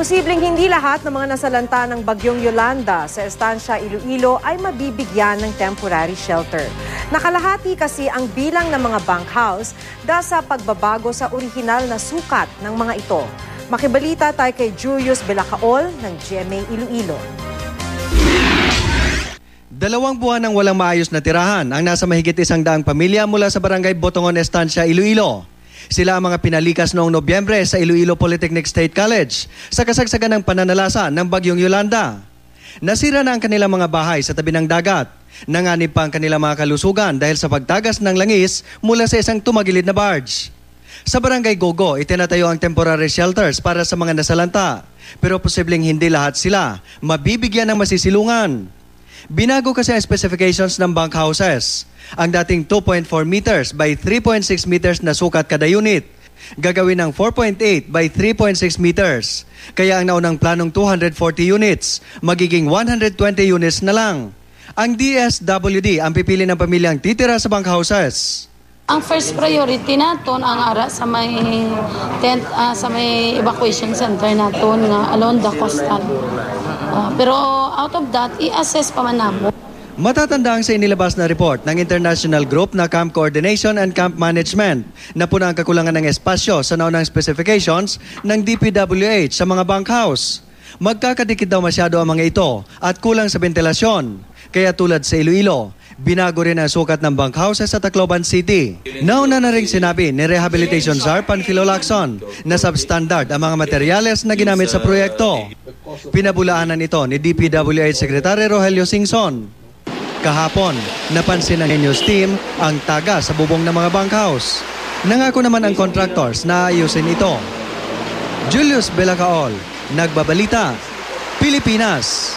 Posibleng hindi lahat ng mga nasalanta ng bagyong Yolanda sa estansya Iloilo ay mabibigyan ng temporary shelter. Nakalahati kasi ang bilang ng mga bunkhouse dahil sa pagbabago sa orihinal na sukat ng mga ito. Makibalita tayo kay Julius Belacaol ng GMA Iloilo. Dalawang buwan ng walang maayos na tirahan ang nasa mahigit isang daang pamilya mula sa barangay Botongon Estancia, Iloilo. Sila ang mga pinalikas noong Nobyembre sa Iloilo Polytechnic State College sa kasagsagan ng pananalasa ng bagyong Yolanda. Nasira na ang kanilang mga bahay sa tabi ng dagat. Nanganib pa ang kanilang mga kalusugan dahil sa pagtagas ng langis mula sa isang tumagilid na barge. Sa barangay Gogo, itinatayo ang temporary shelters para sa mga nasalanta. Pero posibleng hindi lahat sila mabibigyan ng masisilungan. Binago kasi ang specifications ng bunkhouses. Ang dating 2.4 meters by 3.6 meters na sukat kada unit, gagawin ng 4.8 by 3.6 meters. Kaya ang naunang planong 240 units, magiging 120 units na lang. Ang DSWD ang pipili ng pamilyang titira sa bunkhouses. Ang first priority naton ang ara sa may tent ah, sa may evacuation center naton nga along the coastal. Ah, pero out of that i-assess pa man namo. Matatandang sa inilabas na report ng International Group na Camp Coordination and Camp Management na puna ang kakulangan ng espasyo sa naunang specifications ng DPWH sa mga bunkhouse. Magkakadikit daw masyado ang mga ito at kulang sa ventilasyon. Kaya tulad sa Iloilo, binago rin ang sukat ng bunkhouses sa Tacloban City. Nauna na rin sinabi ni Rehabilitation Czar Panfilo Lacson na substandard ang mga materyales na ginamit sa proyekto. Pinabulaanan ito ni DPWH Secretary Rogelio Singson. Kahapon, napansin ng news team ang taga sa bubong ng mga bunkhouse. Nangako naman ang contractors na ayusin ito. Julius Belacaol, Nagbabalita, Pilipinas.